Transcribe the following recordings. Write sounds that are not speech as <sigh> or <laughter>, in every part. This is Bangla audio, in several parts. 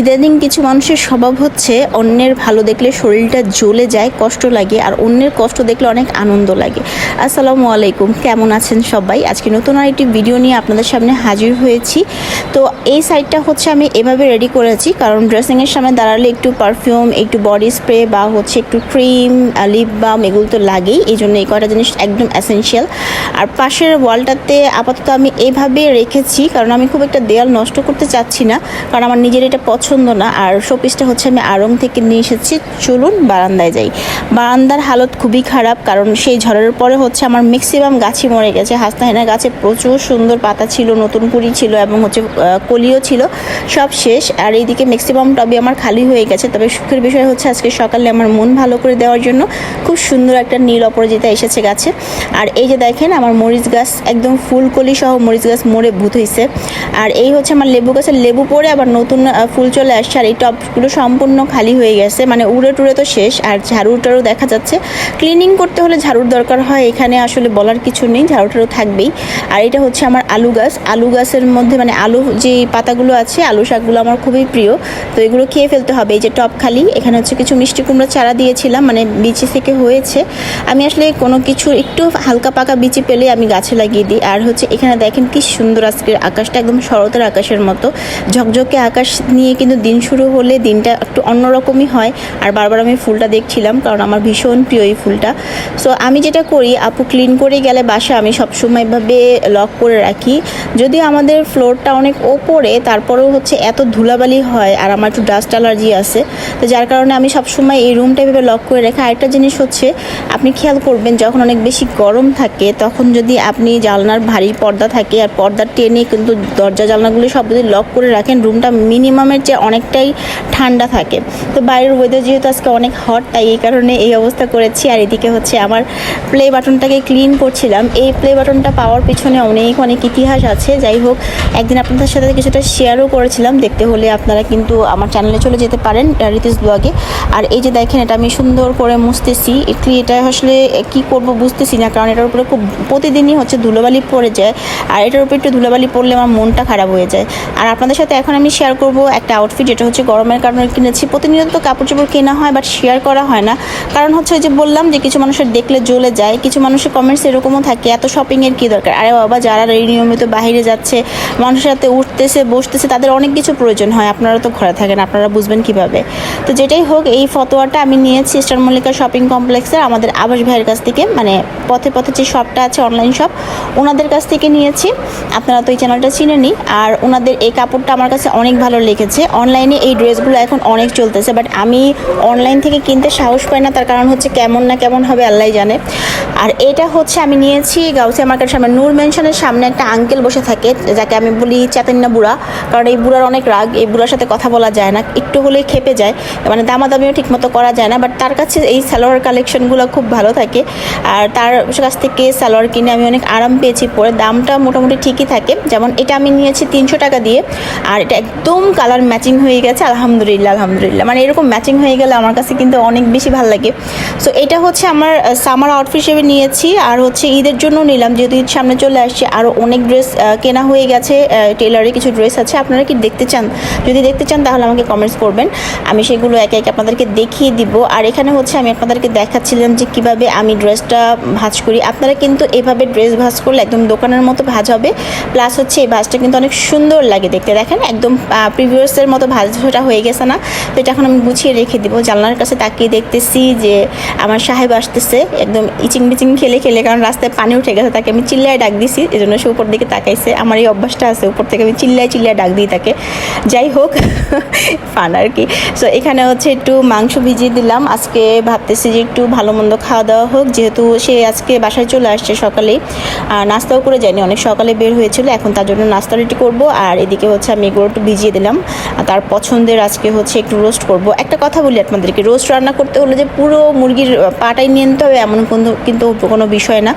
ইদানিং কিছু মানুষের স্বভাব হচ্ছে, অন্যের ভালো দেখলে শরীরটা জ্বলে যায়, কষ্ট লাগে, আর অন্যের কষ্ট দেখলে অনেক আনন্দ লাগে। আসসালামু আলাইকুম, কেমন আছেন সবাই? আজকে নতুন আর একটি ভিডিও নিয়ে আপনাদের সামনে হাজির হয়েছি। তো এই সাইডটা হচ্ছে আমি এভাবে রেডি করেছি, কারণ ড্রেসিংয়ের সামনে দাঁড়ালে একটু পারফিউম একটু বডি স্প্রে বা হচ্ছে একটু ক্রিম লিপ বাম এগুলো তো লাগেই, এই জন্য এই কয়টা জিনিস একদম অ্যাসেনশিয়াল আর পাশের ওয়ালটাতে আপাতত আমি এভাবে রেখেছি, কারণ আমি খুব একটা দেয়াল নষ্ট করতে চাচ্ছি না, কারণ আমার নিজের এটা পছন্দ না। আর শোপিসটা হচ্ছে আমি আড়ং থেকে নিয়ে এসেছি। চলুন, বারান্দায় যাই। বারান্দার হালত খুবই খারাপ, কারণ সেই ঝড়ের পরে হচ্ছে আমার ম্যাক্সিমাম গাছই মরে গেছে। হাসনাহেনা গাছে প্রচুর সুন্দর পাতা ছিল, নতুন কুড়ি ছিল এবং হচ্ছে কলিও ছিল। সব শেষ। আর এইদিকে ম্যাক্সিমাম টবে আমার খালি হয়ে গেছে। তবে সুখের বিষয় হচ্ছে আজকে সকালে আমার মন ভালো করে দেওয়ার জন্য খুব সুন্দর একটা নীল অপরাজিতা এসেছে গাছে। আর এই যে দেখেন, আমার মরিচ গাছ একদম ফুল কলি সহ মরিচ গাছ মরে ভূত হয়েছে আর এই হচ্ছে আমার লেবু গাছের লেবু পড়ে আবার নতুন ফুল চলে আসছে আর এই টবগুলো সম্পূর্ণ খালি হয়ে গেছে। মানে উড়ে টুড়ে তো শেষ আর ঝাড়ুটারও দেখা যাচ্ছে। ক্লিনিং করতে হলে ঝাড়ুর দরকার হয়, এখানে আসলে বলার কিছু নেই, ঝাড়ুটারও থাকবেই। আর এটা হচ্ছে আমার আলু গাছ। আলু গাছের মধ্যে মানে আলু যে পাতাগুলো আছে, আলু শাকগুলো আমার খুবই প্রিয়। তো এগুলো খেয়ে ফেলতে হবে। এই যে টপ খালি, এখানে হচ্ছে কিছু মিষ্টি কুমড়ো চারা দিয়েছিলাম মানে বিচি থেকে হয়েছে। আমি আসলে কোনো কিছু একটু হালকা পাকা বিচি পেলে আমি গাছে লাগিয়ে দিই। আর হচ্ছে এখানে দেখেন কি সুন্দর আজকের আকাশটা, একদম শরতের আকাশের মতো। ঝকঝকে আকাশ নিয়ে কিন্তু দিন শুরু হলে দিনটা একটু অন্যরকমই হয়। আর বারবার আমি ফুলটা দেখছিলাম কারণ আমার ভীষণ প্রিয় এই ফুলটা। সো আমি যেটা করি, আপু ক্লিন করে গেলে বাসা আমি সবসময় এভাবে লক করে রাখি। যদিও আমাদের ফ্লোরটা অনেক ওপরে, তারপরেও হচ্ছে এত ধুলাবালি হয় আর আমার একটু ডাস্ট অ্যালার্জি আছে। তো যার কারণে আমি সবসময় এই রুমটা এভাবে লক করে রাখি, আরেকটা জিনিস হচ্ছে, আপনি খেয়াল করবেন যখন অনেক বেশি গরম থাকে, তখন যদি আপনি জানলার ভারী পর্দা থাকে, আর পর্দা টেনে কিন্তু দরজা জানলাগুলো সব যদি লক করে রাখেন রুমটা মিনিমামের চেয়ে অনেকটাই ঠান্ডা থাকে। তো বাইরের ওয়েদার যেহেতু আজকে অনেক হট তাই এই কারণে এই অবস্থা করেছি। আর এদিকে হচ্ছে আমার প্লে বাটনটাকে ক্লিন করছিলাম। এই প্লে বাটনটা পাওয়ার পিছনে অনেক অনেক ইতিহাস আছে। যাই হোক, একদিন আপনাদের সাথে কিছুটা শেয়ারও করেছিলাম। দেখতে হলে আপনারা কিন্তু আমার চ্যানেলে চলে যেতে পারেন রিতিস ব্লগে আর এই যে দেখেন, এটা আমি সুন্দর করে মুছতেছি। এটা আসলে কি করব বুঝতেছি না, কারণ এটার উপরে খুব প্রতিদিনই হচ্ছে ধুলোবালি পড়ে যায়। আর এটার উপরে একটু ধুলোবালি পড়লে আমার মনটা খারাপ হয়ে যায়। আর আপনাদের সাথে এখন আমি শেয়ার করব একটা আউটফিট যেটা হচ্ছে গরমের কারণে কিনেছি। প্রতিনিয়ত কাপড় চোপড় কেনা হয় বাট শেয়ার করা হয় না। কারণ হচ্ছে ওই যে বললাম যে কিছু মানুষের দেখলে জ্বলে যায়, কিছু মানুষের কমেন্টস এরকমও থাকে, এত শপিংয়ের কী দরকার? আরে বাবা, যারা এই নিয়মিত বাইরে যাচ্ছে, মানুষের সাথে উঠতেছে, বসতেছে, তাদের অনেক কিছু প্রয়োজন হয়। আপনারা তো ঘরে থাকেন, আপনারা বুঝবেন কীভাবে? তো যেটাই হোক, এই ফতোয়াটা আমি নিয়েছি স্টার মল্লিকা শপিং কমপ্লেক্সের আমাদের আবাস ভাইয়ের কাছ থেকে। মানে পথে পথে যে শপটা আছে অনলাইন শপ ওনাদের কাছ থেকে নিয়েছি। আপনারা তো এই চ্যানেলটা চিনেনি আর ওনাদের এই কাপড়টা আমার কাছে অনেক ভালো লেগেছে। অনলাইনে এই ড্রেসগুলো এখন অনেক চলতেছে বাট আমি অনলাইন থেকে কিনতে সাহস পাই না, তার কারণ হচ্ছে কেমন না কেমন হবে আল্লাহ জানে। আর এটা হচ্ছে আমি নিয়েছি গাউসিয়া মার্কেট সামনে। নূর মেনশনের সামনে একটা আঙ্কেল বসে থাকে, যাকে আমি বলি চাতেন্না বুড়া, কারণ এই বুড়ার অনেক রাগ, এই বুড়ার সাথে কথা বলা যায় না, একটু হলেই খেপে যায় মানে দামাদামিও ঠিকমতো করা যায় না বাট তার কাছে এই সালোয়ার কালেকশনগুলো খুব ভালো থাকে। আর তার কাছ থেকে সালোয়ার কিনে আমি অনেক আরাম পেয়েছি, পরে দামটা মোটামুটি ঠিকই থাকে। যেমন এটা আমি নিয়েছি তিনশো টাকা দিয়ে, আর এটা একদম কালার ম্যাচিং হয়ে গেছে, আলহামদুলিল্লাহ আলহামদুলিল্লাহ। মানে এরকম ম্যাচিং হয়ে গেলে আমার কাছে কিন্তু অনেক বেশি ভালো লাগে। সো এটা হচ্ছে আমার সামার আউটফিট হিসেবে নিয়েছি। আর হচ্ছে ঈদের জন্য নিলাম, যেহেতু ঈদ সামনে চলে আসছে। আরও অনেক ড্রেস কেনা হয়ে গেছে টেলারে কিছু ড্রেস আছে। আপনারা কি দেখতে চান? যদি দেখতে চান, তাহলে আমাকে কমেন্টস করবেন। আমি সেগুলো একে একে আপনাদেরকে দেখিয়ে দিব। আর এখানে হচ্ছে আমি আপনাদেরকে দেখাচ্ছিলাম যে কীভাবে আমি ড্রেসটা ভাঁজ করি। আপনারা কিন্তু এভাবে ড্রেস ভাঁজ করলে একদম দোকানের মতো ভাঁজ হবে। প্লাস হচ্ছে এই ভাঁজটা কিন্তু অনেক সুন্দর লাগে দেখতে। দেখেন, একদম প্রিভিয়াসের মতো ভাঁজটা হয়ে গেছে না, তো এটা এখন আমি গুছিয়ে রেখে দিব। জানলার কাছে তাকিয়ে দেখতেছি যে আমার সাহেব আসতেছে, একদম ইচিং বিচিং খেলে খেলে, কারণ রাস্তায় পানি উঠে গেছে, তাকে আমি চিল্লায় ডাক দিছি এই জন্য সে উপর দিকে তাকাইছে। আমার এই অভ্যাসটা আছে, উপর থেকে আমি চিল্লায় চিল্লায় ডাক দিই তাকে। যাই হোক, <laughs> ফান আর কি। সো এখানে হচ্ছে একটু মাংস ভিজিয়ে দিলাম। আজকে ভাবতেছি যে একটু ভালো মন্দ খাওয়া দাওয়া হোক, যেহেতু সে আজকে বাসায় চলে আসছে সকালেই। আর নাস্তাও করে যায়নি, অনেক সকালে বের হয়েছিল, এখন তার জন্য নাস্তা রেডি করব। আর এদিকে হচ্ছে আমি এগুলো একটু ভিজিয়ে দিলাম। তার পছন্দের আজকে হচ্ছে একটু রোস্ট করব। একটা কথা বলি আপনাদেরকে রোস্ট রান্না করতে হলে যে পুরো মুরগির পাটাই নিয়ে নিতে হবে এমন কোনো, কিন্তু কোনো বিষয় না।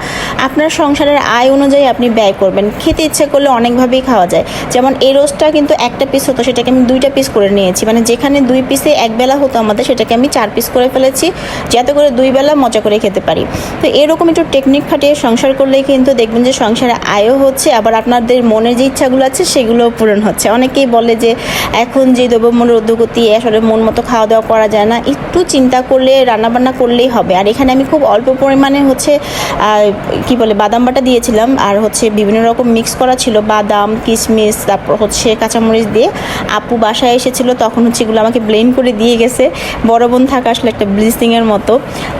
আপনার সংসারের আয় অনুযায়ী আপনি ব্যয় করবেন। খেতে ইচ্ছে করলে অনেকভাবেই খাওয়া যায়। যেমন এই রোস্টটা কিন্তু একটা পিস হতো, সেটাকে আমি দুইটা পিস করে নিয়েছি। মানে যেখানে দুই পিসে এক বেলা হতো আমাদের, সেটাকে আমি চার পিস করে ফেলেছি, যাতে করে দুই বেলা মজা করে খেতে পারি। তো এরকম একটু টেকনিক খাটিয়ে সংসার করলেই কিন্তু দেখবেন যে সংসারে আয়ও হচ্ছে, আবার আপনাদের মনের যে ইচ্ছাগুলো আছে সেগুলো পূরণ হচ্ছে। অনেকেই বলে যে এখন যে দ্রব্যমূল্যের ঊর্ধ্বগতি আসলে মন মতো খাওয়া দাওয়া করা যায় না, একটু চিন্তা করলে, রান্নাবান্না করলেই হবে। আর এখানে আমি খুব অল্প পরিমাণে হচ্ছে কি বলে, বাদাম বাটা দিয়েছিলাম, আর হচ্ছে বিভিন্ন রকম মিক্স করা ছিল, বাদাম কিশমিশ তারপর হচ্ছে কাঁচামরিচ দিয়ে। আপু বাসায় এসেছিল, তখন হচ্ছে এগুলো আমাকে ব্লেন্ড করে দিয়ে গেছে। বড় বোন থাকা আসলে একটা ব্লিচিংয়ের মতো।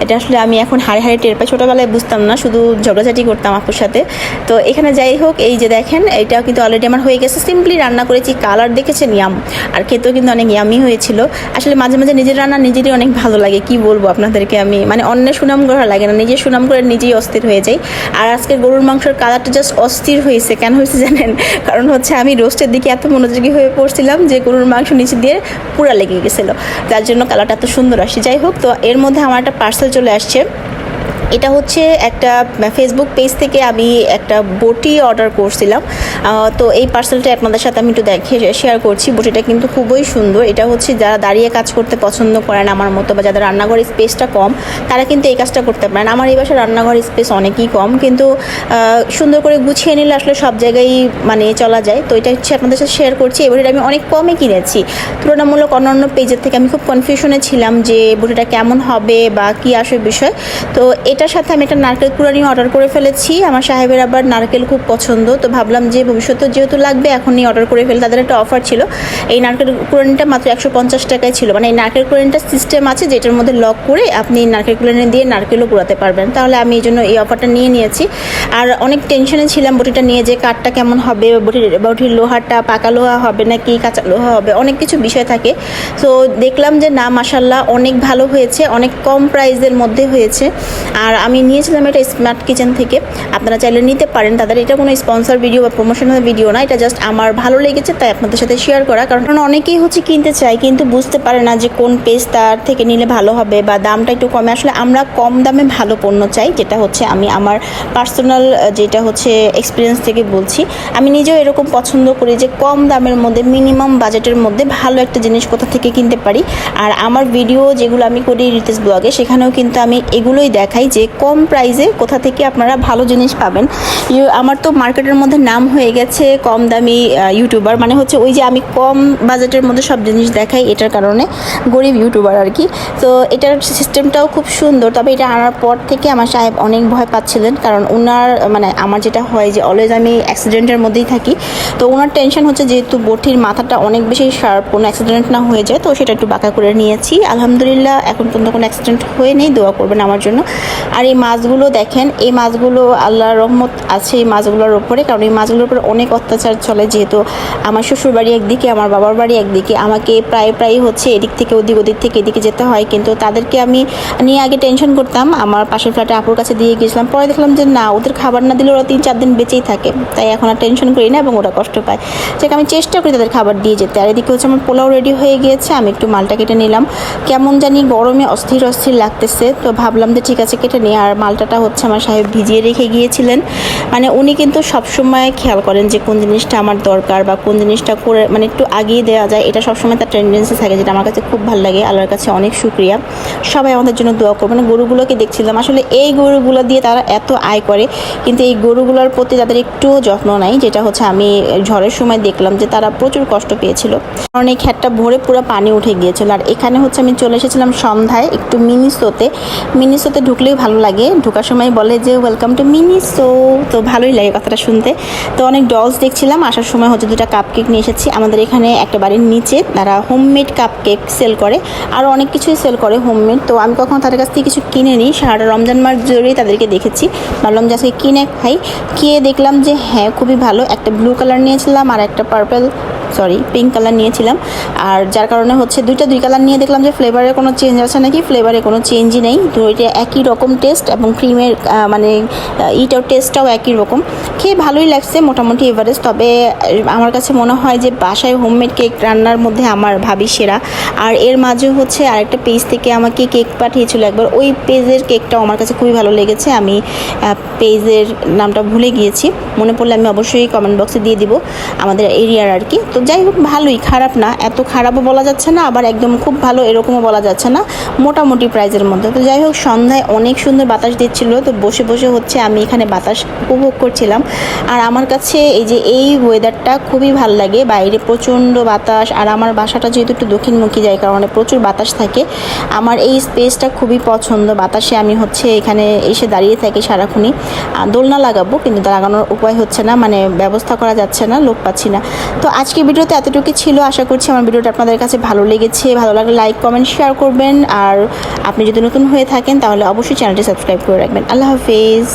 এটা আসলে আমি এখন হাড়ে হাড়ে টের পাই, ছোটোবেলায় বুঝতাম না, শুধু ঝগড়াঝাটি করতাম আপুর সাথে। তো এখানে যাই হোক, এই যে দেখেন, এটাও কিন্তু অলরেডি আমার হয়ে গেছে। সিম্পলি রান্না করেছি কালার দেখেছেন ইয়াম আর খেতেও কিন্তু অনেক ইয়ামি হয়েছিল। আসলে মাঝে মাঝে নিজের রান্না নিজেরই অনেক ভালো লাগে, কি বলব আপনাদেরকে আমি? মানে অন্যের সুনাম করা লাগে না, নিজের সুনাম করে নিজেই অস্থির হয়ে যাই। আর আজকে গরুর মাংসের কালারটা জাস্ট অস্থির হয়েছে, কেন হয়েছে জানেন? কারণ হচ্ছে আমি রোস্টের দিকে এত মনোযোগী হয়ে পড়ছিলাম যে গরুর মাংস নিচে দিয়ে পুরা লেগে গেছিল। যার জন্য কালারটা এত সুন্দর আসে। যাই হোক, তো এর মধ্যে আমার একটা পার্সেল চলে আসছে। এটা হচ্ছে একটা ফেসবুক পেজ থেকে আমি একটা বটি অর্ডার করছিলাম। তো এই পার্সেলটা আপনাদের সাথে আমি একটু দেখে শেয়ার করছি। বটিটা কিন্তু খুবই সুন্দর। এটা হচ্ছে যারা দাঁড়িয়ে কাজ করতে পছন্দ করেন আমার মতো বা যাদের রান্নাঘরের স্পেসটা কম, তারা কিন্তু এই কাজটা করতে পারেন। আমার এই বাসায় রান্নাঘরের স্পেস অনেকই কম, কিন্তু সুন্দর করে গুছিয়ে নিলে আসলে সব জায়গায় মানে চলা যায়। তো এটা হচ্ছে আপনাদের সাথে শেয়ার করছি। বটিটা আমি অনেক কমে কিনেছি। তুলনামূলক অন্যান্য পেজের থেকে আমি খুব কনফিউশনে ছিলাম যে বটিটা কেমন হবে বা কি আসবে বিষয়। তো এটার সাথে আমি একটা নারকেল কুড়ানি অর্ডার করে ফেলেছি। আমার সাহেবের আবার নারকেল খুব পছন্দ, তো ভাবলাম যে ভবিষ্যতে যেহেতু লাগবে, এখনই অর্ডার করে ফেলে। তাদের একটা অফার ছিল। এই নারকেল কুড়ানিটা মাত্র একশো পঞ্চাশ টাকায় ছিল। মানে এই নারকেল কুড়ানিটা সিস্টেম আছে যেটার মধ্যে লক করে আপনি নারকেল কুড়ানি দিয়ে নারকেলও কুড়াতে পারবেন। তাহলে আমি এই জন্য এই অফারটা নিয়ে নিয়েছি। আর অনেক টেনশনে ছিলাম বটিটা নিয়ে যে কাঠটা কেমন হবে, বটির বটির লোহাটা পাকা লোহা হবে নাকি কাঁচা লোহা হবে, অনেক কিছু বিষয় থাকে। তো দেখলাম যে না মাসাল্লাহ অনেক ভালো হয়েছে, অনেক কম প্রাইসের মধ্যে হয়েছে। আর আমি নিয়েছিলাম এটা স্মার্ট কিচেন থেকে। আপনারা চাইলে নিতে পারেন। তাদের এটা কোনো স্পন্সর ভিডিও বা প্রমোশনাল ভিডিও না। এটা জাস্ট আমার ভালো লেগেছে, তাই আপনাদের সাথে শেয়ার করা। কারণ অনেকেই হচ্ছে কিনতে চায়, কিন্তু বুঝতে পারে না যে কোন পেজ তার থেকে নিলে ভালো হবে বা দামটা একটু কমে। আসলে আমরা কম দামে ভালো পণ্য চাই, যেটা হচ্ছে আমি আমার পার্সোনাল যেটা হচ্ছে এক্সপিরিয়েন্স থেকে বলছি। আমি নিজেও এরকম পছন্দ করি যে কম দামের মধ্যে মিনিমাম বাজেটের মধ্যে ভালো একটা জিনিস কোথা থেকে কিনতে পারি। আর আমার ভিডিও যেগুলো আমি করি রিতেশ ব্লগে সেখানেও কিন্তু আমি এগুলোই দেখাই যে কম প্রাইসে কোথা থেকে আপনারা ভালো জিনিস পাবেন। আমার তো মার্কেটের মধ্যে নাম হয়ে গেছে কম দামি ইউটিউবার মানে হচ্ছে ওই যে আমি কম বাজেটের মধ্যে সব জিনিস দেখাই এটার কারণে গরিব ইউটিউবার আর কি। তো এটার সিস্টেমটাও খুব সুন্দর। তবে এটা আনার পর থেকে আমার সাহেব অনেক ভয় পাচ্ছিলেন। কারণ ওনার মানে আমার যেটা হয় যে অলওয়েজ আমি অ্যাক্সিডেন্টের মধ্যেই থাকি। তো ওনার টেনশন হচ্ছে যেহেতু বটির মাথাটা অনেক বেশি শার্প কোনো অ্যাক্সিডেন্ট না হয়ে যায়, তো সেটা একটু বাঁকা করে নিয়েছি। আলহামদুলিল্লাহ, এখন পর্যন্ত কোনো অ্যাক্সিডেন্ট হয়ে নেই, দোয়া করবেন আমার জন্য। আর এই মাছগুলো দেখেন, এই মাছগুলো আল্লাহর রহমত আছে এই মাছগুলোর উপরে, কারণ এই মাছগুলোর উপরে অনেক অত্যাচার চলে যেহেতু আমার শ্বশুর বাড়ি একদিকে, আমার বাবার বাড়ি একদিকে, আমাকে প্রায় প্রায় হচ্ছে এদিক থেকে, ওদিক ওদিক থেকে এদিকে যেতে হয়। কিন্তু তাদেরকে আমি নিয়ে আগে টেনশন করতাম, আমার পাশের ফ্ল্যাটে আপুর কাছে দিয়ে গিয়েছিলাম। পরে দেখলাম যে না, ওদের খাবার না দিলে ওরা তিন চার দিন বেঁচেই থাকে। তাই এখন আর টেনশন করি না এবং ওরা কষ্ট পায়। যাকে, আমি চেষ্টা করি তাদের খাবার দিয়ে যেতে। আর এদিকে হচ্ছে আমার পোলাও রেডি হয়ে গিয়েছে, আমি একটু মালটা কেটে নিলাম। কেমন জানি গরমে অস্থির অস্থির লাগতেছে, তো ভাবলাম যে ঠিক আছে, কেটে নিই আর মালটাটা হচ্ছে আমার সাহেব ভিজিয়ে রেখে গিয়েছিলেন। মানে উনি কিন্তু সবসময় খেয়াল করেন যে কোন জিনিসটা আমার দরকার বা কোন জিনিসটা করে মানে একটু আগিয়ে দেওয়া যায়। এটা সবসময় তার টেন্ডেন্সি থাকে যেটা আমার কাছে খুব ভালো লাগে। আল্লাহর কাছে অনেক শুক্রিয়া। সবাই আমাদের জন্য দোয়া করবেন মানে গরুগুলোকে দেখছিলাম, আসলে এই গরুগুলো দিয়ে তারা এত আয় করে, কিন্তু এই গরুগুলোর প্রতি তাদের একটুও যত্ন নাই, যেটা হচ্ছে আমি ঝড়ের সময় দেখলাম যে তারা প্রচুর কষ্ট পেয়েছিল। কারণ এই খ্যাটটা ভরে পুরো পানি উঠে গিয়েছিল। আর এখানে হচ্ছে আমি চলে এসেছিলাম সন্ধ্যায় একটু মিনিসোতে মিনিসোতে ঢুকলেই ভালো লাগে। ঢোকার সময় বলে যে ওয়েলকাম টু মিনি সো তো ভালোই লাগে কথাটা শুনতে। তো অনেক ডলস দেখছিলাম, আসার সময় হচ্ছে দুটা কাপ কেক নিয়ে এসেছি। আমাদের এখানে একটা বাড়ির নিচে তারা হোমমেড কাপ কেক সেল করে আরও অনেক কিছুই সেল করে হোমমেড তো আমি কখনো তাদের কাছ থেকে কিছু কিনে নিই সারাটা রমজান মাস জুড়েই তাদেরকে দেখেছি। ভাবলাম যে কিনে খাই। খেয়ে দেখলাম যে হ্যাঁ খুবই ভালো। একটা ব্লু কালার নিয়েছিলাম আর একটা পার্পল সরি পিঙ্ক কালার নিয়েছিলাম। আর যার কারণে হচ্ছে দুইটা দুই কালার নিয়ে দেখলাম যে ফ্লেভারের কোনো চেঞ্জ আছে নাকি ফ্লেভারে কোনো চেঞ্জই নেই। এটা একই রকম টেস্ট এবং ক্রিমের মানে ইটার টেস্টটাও একই রকম। খেয়ে ভালোই লাগছে মোটামুটি এভারেজ তবে আমার কাছে মনে হয় যে বাসায় হোমমেড কেক রান্নার মধ্যে আমার ভাবি সেরা। আর এর মাঝে হচ্ছে আরেকটা পেজ থেকে আমাকে কেক পাঠিয়েছিল একবার। ওই পেজের কেকটাও আমার কাছে খুবই ভালো লেগেছে। আমি পেজের নামটা ভুলে গিয়েছি। মনে পড়লে আমি অবশ্যই কমেন্ট বক্সে দিয়ে দিব। আমাদের এরিয়ার আর কি। তো যাই হোক, ভালোই, খারাপ না। এত খারাপও বলা যাচ্ছে না, আবার একদম খুব ভালো এরকমও বলা যাচ্ছে না, মোটামুটি প্রাইজের মধ্যে। তো যাই হোক, সন্ধ্যায় অনেক সুন্দর বাতাস দিচ্ছিল, তো বসে বসে হচ্ছে আমি এখানে বাতাস উপভোগ করছিলাম। আর আমার কাছে এই যে এই ওয়েদারটা খুবই ভালো লাগে, বাইরে প্রচণ্ড বাতাস, আর আমার বাসাটা যেহেতু একটু দক্ষিণমুখী যায়, কারণে প্রচুর বাতাস থাকে, আমার এই স্পেসটা খুবই পছন্দ। বাতাসে আমি হচ্ছে এখানে এসে দাঁড়িয়ে থাকি সারাক্ষণই। দোলনা লাগাবো, কিন্তু লাগানোর উপায় হচ্ছে না মানে ব্যবস্থা করা যাচ্ছে না, লোক পাচ্ছি না। তো আজকে ভিডিওতে এতটুকু ছিল। আশা করছি আমার ভিডিওটা আপনাদের কাছে ভালো লেগেছে। ভালো লাগলে লাইক কমেন্ট শেয়ার করবেন। আর আপনি যদি নতুন হয়ে থাকেন, তাহলে অবশ্যই চ্যানেলটি সাবস্ক্রাইব করে রাখবেন। আল্লাহ হাফিজ।